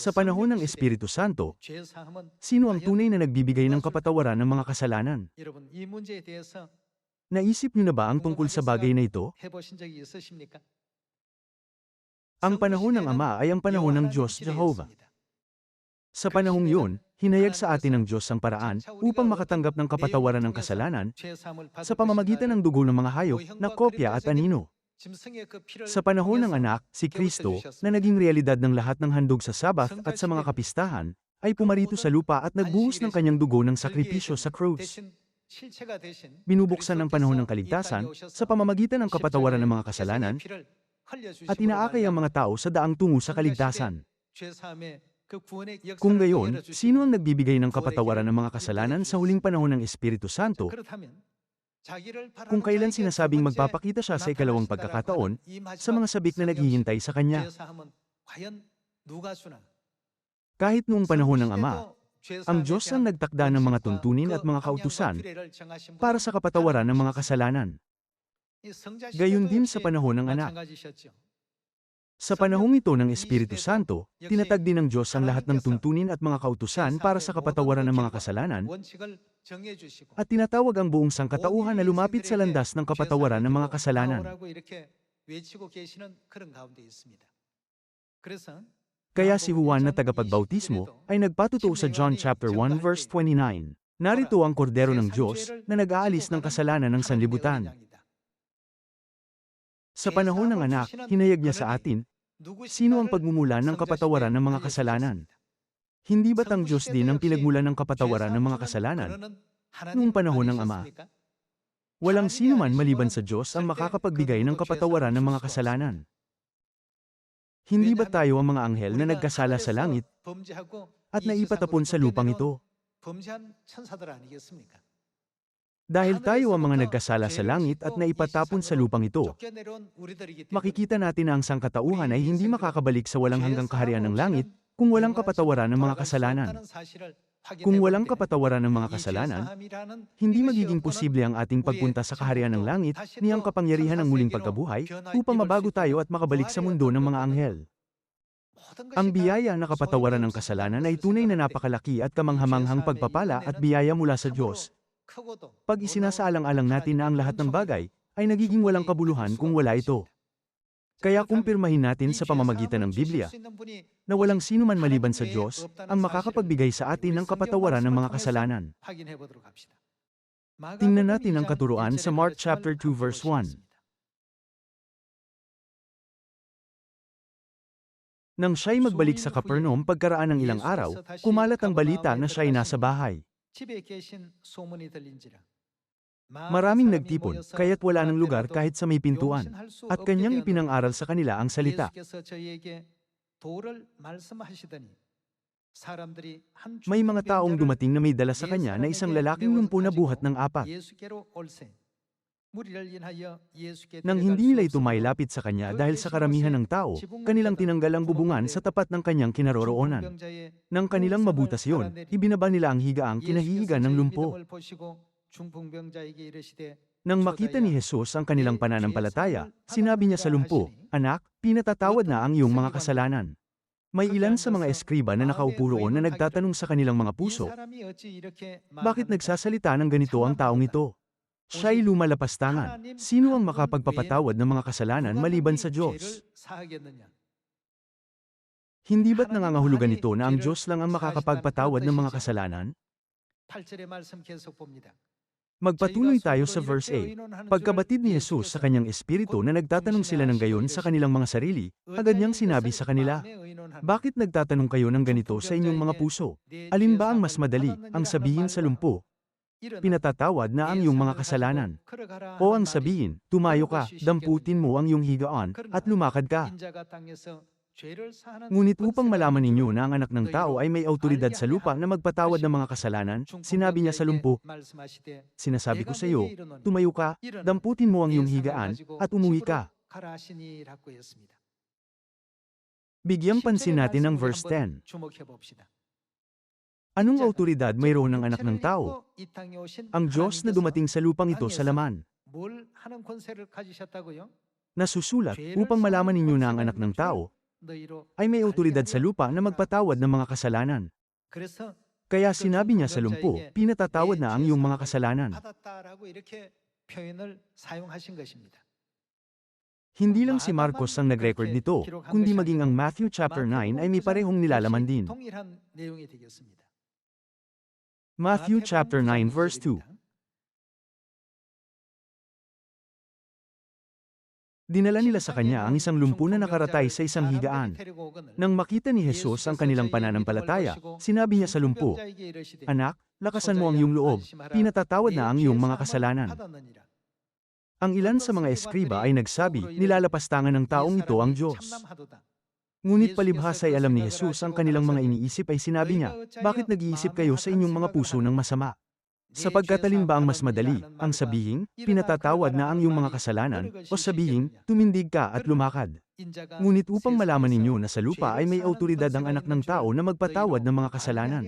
Sa panahon ng Espiritu Santo, sino ang tunay na nagbibigay ng kapatawaran ng mga kasalanan? Naisip niyo na ba ang tungkol sa bagay na ito? Ang panahon ng Ama ay ang panahon ng Diyos Jehovah. Sa panahong yun, hinayag sa atin ng Diyos ang paraan upang makatanggap ng kapatawaran ng kasalanan sa pamamagitan ng dugo ng mga hayop na kopya at anino. Sa panahon ng anak, si Kristo, na naging realidad ng lahat ng handog sa Sabath at sa mga kapistahan, ay pumarito sa lupa at nagbuhos ng kanyang dugo ng sakripisyo sa krus. Binubuksan ang panahon ng kaligtasan sa pamamagitan ng kapatawaran ng mga kasalanan at inaakay ang mga tao sa daang tungo sa kaligtasan. Kung gayon, sino ang nagbibigay ng kapatawaran ng mga kasalanan sa huling panahon ng Espiritu Santo kung kailan sinasabing magpapakita siya sa ikalawang pagkakataon sa mga sabik na naghihintay sa kanya? Kahit noong panahon ng Ama, ang Diyos ang nagtakda ng mga tuntunin at mga kautusan para sa kapatawaran ng mga kasalanan. Gayon din sa panahon ng anak. Sa panahong ito ng Espiritu Santo, tinatag din ng Diyos ang lahat ng tuntunin at mga kautusan para sa kapatawaran ng mga kasalanan at tinatawag ang buong sangkatauhan na lumapit sa landas ng kapatawaran ng mga kasalanan. Kaya si Juan na tagapagbautismo ay nagpatutuo sa John chapter 1 verse 29. Narito ang kordero ng Diyos na nag-aalis ng kasalanan ng sanlibutan. Sa panahon ng anak, hinayag niya sa atin, sino ang pagmumulan ng kapatawaran ng mga kasalanan? Hindi ba't ang Diyos din ang pinagmulan ng kapatawaran ng mga kasalanan noong panahon ng Ama? Walang sino man maliban sa Diyos ang makakapagbigay ng kapatawaran ng mga kasalanan. Hindi ba tayo ang mga anghel na nagkasala sa langit at naipatapon sa lupang ito? Dahil tayo ang mga nagkasala sa langit at naipatapon sa lupang ito, makikita natin na ang sangkatauhan ay hindi makakabalik sa walang hanggang kaharian ng langit kung walang kapatawaran ng mga kasalanan. Kung walang kapatawaran ng mga kasalanan, hindi magiging posible ang ating pagpunta sa kaharian ng langit ni ang kapangyarihan ng muling pagkabuhay upang mabago tayo at makabalik sa mundo ng mga anghel. Ang biyaya na kapatawaran ng kasalanan ay tunay na napakalaki at kamanghamanghang pagpapala at biyaya mula sa Diyos. Pag isinasaalang-alang natin na ang lahat ng bagay ay nagiging walang kabuluhan kung wala ito. Kaya kumpirmahin natin sa pamamagitan ng Biblia na walang sino man maliban sa Diyos ang makakapagbigay sa atin ng kapatawaran ng mga kasalanan. Tingnan natin ang katuruan sa Mark chapter 2 verse 1. Nang siya'y magbalik sa Capernaum pagkaraan ng ilang araw, kumalat ang balita na siya'y nasa bahay. Maraming nagtipon, kaya't wala ng lugar kahit sa may pintuan, at kanyang ipinang-aral sa kanila ang salita. May mga taong dumating na may dala sa kanya na isang lalaking lumpo na buhat ng apat. Nang hindi nila ito mailapit sa kanya dahil sa karamihan ng tao, kanilang tinanggal ang bubungan sa tapat ng kanyang kinaroroonan. Nang kanilang mabutas yun, ibinaba nila ang higaang kinahihiga ng lumpo. Nang makita ni Jesus ang kanilang pananampalataya, sinabi niya sa lumpo, Anak, pinatatawad na ang iyong mga kasalanan. May ilan sa mga eskriba na nakaupo roon na nagtatanong sa kanilang mga puso, Bakit nagsasalita ng ganito ang taong ito? Siya'y lumalapastangan. Sino ang makapagpapatawad ng mga kasalanan maliban sa Diyos? Hindi ba't nangangahulugan ito na ang Diyos lang ang makakapagpatawad ng mga kasalanan? Magpatuloy tayo sa verse 8. Pagkabatid ni Jesus sa kanyang espiritu na nagtatanong sila ng gayon sa kanilang mga sarili, agad niyang sinabi sa kanila, Bakit nagtatanong kayo ng ganito sa inyong mga puso? Alin ba ang mas madali, ang sabihin sa lumpo, Pinatatawad na ang iyong mga kasalanan. O ang sabihin, tumayo ka, damputin mo ang iyong higaan, at lumakad ka. Ngunit upang malaman ninyo na ang anak ng tao ay may autoridad sa lupa na magpatawad ng mga kasalanan, sinabi niya sa lumpo, Sinasabi ko sa iyo, tumayo ka, damputin mo ang iyong higaan, at umuwi ka. Bigyang pansin natin ang verse 10. Anong autoridad mayroon ng anak ng tao? Ang Diyos na dumating sa lupang ito sa laman. Nasusulat upang malaman ninyo na ang anak ng tao ay may autoridad sa lupa na magpatawad ng mga kasalanan. Kaya sinabi niya sa lumpo, pinatatawad na ang iyong mga kasalanan. Hindi lang si Marcos ang nag-record nito, kundi maging ang Matthew chapter 9 ay may parehong nilalaman din. Matthew chapter 9 verse 2 Dinala nila sa kanya ang isang lumpo na nakaratay sa isang higaan. Nang makita ni Jesus ang kanilang pananampalataya, sinabi niya sa lumpo, Anak, lakasan mo ang iyong loob, pinatatawad na ang iyong mga kasalanan. Ang ilan sa mga eskriba ay nagsabi, nilalapastangan ng taong ito ang Diyos. Ngunit palibhasa ay alam ni Jesus ang kanilang mga iniisip ay sinabi niya, Bakit nag-iisip kayo sa inyong mga puso ng masama? Sapagkat alin ba ang mas madali, ang sabihing, pinatatawad na ang iyong mga kasalanan, o sabihing, tumindig ka at lumakad. Ngunit upang malaman ninyo na sa lupa ay may autoridad ang anak ng tao na magpatawad ng mga kasalanan.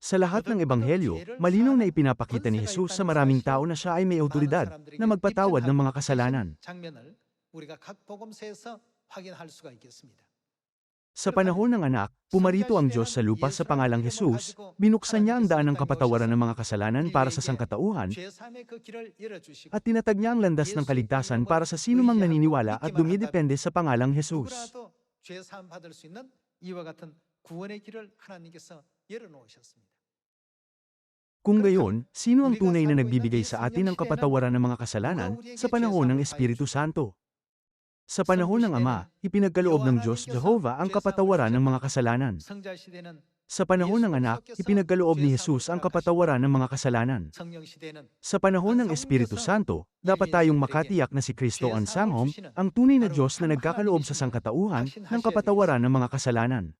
Sa lahat ng ebanghelyo, malinaw na ipinapakita ni Jesus sa maraming tao na siya ay may autoridad na magpatawad ng mga kasalanan. 장면을 우리가 각 복음서에서 확인할 수가 있겠습니다. Sa panahon ng anak, pumarito ang Diyos sa lupa sa pangalang Jesus, binuksan niya ang daan ng kapatawaran ng mga kasalanan para sa sangkatauhan, at tinatag niya ang landas ng kaligtasan para sa sino mang naniniwala at dumidepende sa pangalang Jesus. Kung gayon, sino ang tunay na nagbibigay sa atin ng kapatawaran ng mga kasalanan sa panahon ng Espiritu Santo? Sa panahon ng Ama, ipinagkaloob ng Diyos Jehovah ang kapatawaran ng mga kasalanan. Sa panahon ng anak, ipinagkaloob ni Jesus ang kapatawaran ng mga kasalanan. Sa panahon ng Espiritu Santo, dapat tayong makatiyak na si Kristo ang sanghom, ang tunay na Diyos na nagkakaloob sa sangkatauhan ng kapatawaran ng mga kasalanan.